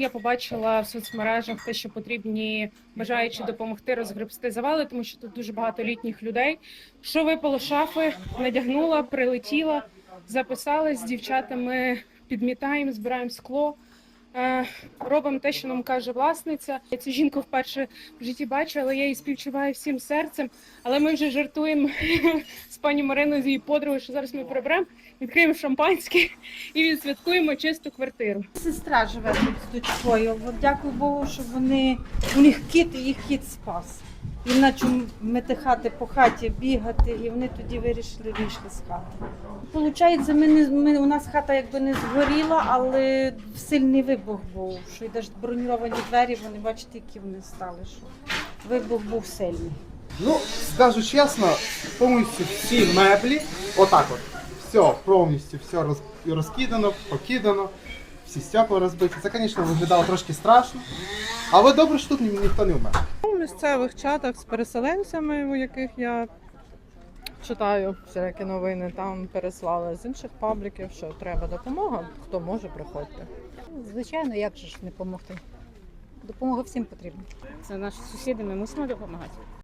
Я побачила в соцмережах те, що потрібні бажаючи допомогти розгребсти завали, тому що тут дуже багато літніх людей. Що випало шафи, надягнула, прилетіла, записалась з дівчатами, підмітаємо, збираємо скло. Е, робимо те, що нам каже власниця. Я цю жінку вперше в житті бачу, але я її співчуваю всім серцем. Але ми вже жартуємо з пані Мариною, з її подругою, що зараз ми приберемо, відкриємо шампанське і відсвяткуємо чисту квартиру. Сестра живе тут з дочкою. Дякую Богу, що вони у них кіт і їх кіт спас. І наче метихати по хаті, бігати, і вони тоді вирішили вийшли з хати. Получається, ми не ми, у нас хата якби не згоріла, але сильний вибух був. Що й навіть броньовані двері, вони бачите, які вони стали. Що вибух був сильний. Ну, скажу чесно, повністю всі меблі, отак от, все, повністю все роз, розкидано, покидано, всі стекла розбиті. Це, звісно, виглядало трошки страшно. Але добре, що тут ні- ніхто не вмер. У місцевих чатах з переселенцями, у яких я читаю всякі новини, там переслали з інших пабліків, що треба допомога. Хто може, приходьте. Звичайно, як же ж не допомогти? Допомога всім потрібна. Це наші сусіди, ми мусимо допомагати.